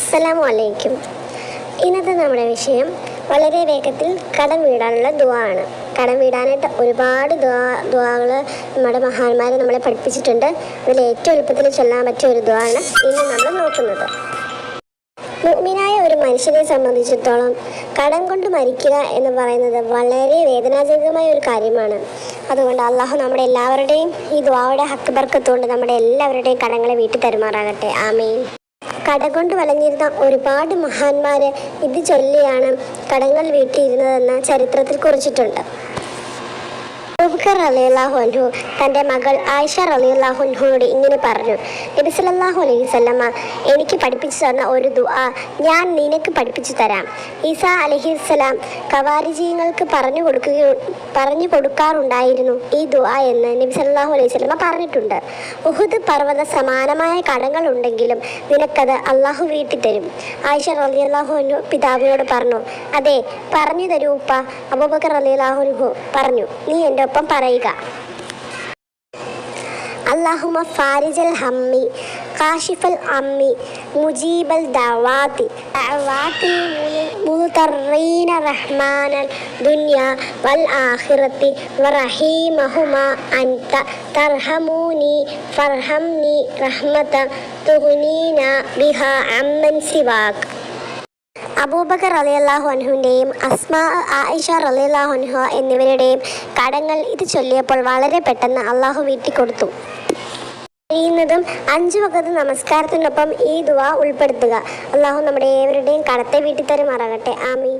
അസ്സലാമു അലൈക്കും ഇന്നത്തെ നമ്മുടെ വിഷയം വളരെ വേഗത്തിൽ കടം വീടാനുള്ള ദുആ ആണ്. കടം വീടാനായിട്ട് ഒരുപാട് ദുആകൾ നമ്മുടെ മഹാന്മാരെ നമ്മളെ പഠിപ്പിച്ചിട്ടുണ്ട്. അതിൽ ഏറ്റവും എളുപ്പത്തിൽ ചൊല്ലാൻ പറ്റിയ ഒരു ദുവാണ് ഇന്ന് നമ്മൾ നോക്കുന്നത്. മുഗ്മിനായ ഒരു മനുഷ്യനെ സംബന്ധിച്ചിടത്തോളം കടം കൊണ്ട് മരിക്കുക എന്ന് പറയുന്നത് വളരെ വേദനാജനകമായ ഒരു കാര്യമാണ്. അതുകൊണ്ട് അള്ളാഹു നമ്മുടെ എല്ലാവരുടെയും ഈ ദ്വാവയുടെ ഹക്ക് ബർക്കത്തുകൊണ്ട് നമ്മുടെ എല്ലാവരുടെയും കടങ്ങളെ വീട്ടിൽ തരുമാറാകട്ടെ. ആമീൻ. കട കൊണ്ട് വലഞ്ഞിരുന്ന ഒരുപാട് മഹാന്മാര് ഇത് ചൊല്ലിയാണ് കടങ്ങൾ വീട്ടിയിരുന്നതെന്ന് ചരിത്രത്തിൽ കുറിച്ചിട്ടുണ്ട്. അബൂബക്കർ റളിയല്ലാഹു അൻഹു തന്റെ മകൾ ആയിഷ റളിയല്ലാഹു അൻഹുവോട് ഇങ്ങനെ പറഞ്ഞു നബിസലല്ലാഹു അലൈഹി വസല്ലമ എനിക്ക് പഠിപ്പിച്ചു തന്ന ഒരു ദുആ ഞാൻ നിനക്ക് പഠിപ്പിച്ചു തരാം. ഈസ അലഹിസ്സലാം കവാരിജീങ്ങൾക്ക് പറഞ്ഞു കൊടുക്കുക പറഞ്ഞു കൊടുക്കാറുണ്ടായിരുന്നു ഈ ദുആ എന്ന് നബി സല്ലല്ലാഹു അലൈഹി വസല്ലമ പറഞ്ഞിട്ടുണ്ട്. ഉഹുദ് പർവത സമാനമായ കടങ്ങൾ ഉണ്ടെങ്കിലും നിനക്കത് അള്ളാഹു വീട്ടി തരും. ആയിഷ റളിയല്ലാഹു അൻഹു പിതാവിനോട് പറഞ്ഞു അതെ പറഞ്ഞു തരൂ ഉപ്പ. അബൂബക്കർ റളിയല്ലാഹു അൻഹു പറഞ്ഞു നീ എന്റെ ഒപ്പം പറയുക. اللهم فارج الهم كاشف الأم مجيب الدعوات دعوات مضطرين رحمن الدنيا والآخرة ورحيمهما أنت ترحموني فارحمني رحمة تغنينا بها عمن سواك അബൂബക്കർ റളിയല്ലാഹു അൻഹുവിന്റെയും അസ്മ ആയിഷ റളിയല്ലാഹു അൻഹു എന്നിവരുടെയും കടങ്ങൾ ഇത് ചൊല്ലിയപ്പോൾ വളരെ പെട്ടെന്ന് അള്ളാഹു വീട്ടിക്കൊടുത്തു. ചെയ്യുന്നതും അഞ്ചു വകത്ത് നമസ്കാരത്തിനൊപ്പം ഈ ദുവ ഉൾപ്പെടുത്തുക. അള്ളാഹു നമ്മുടെ ഏവരുടെയും കടത്തെ വീട്ടിൽ തരുമാറാകട്ടെ ആമീൻ.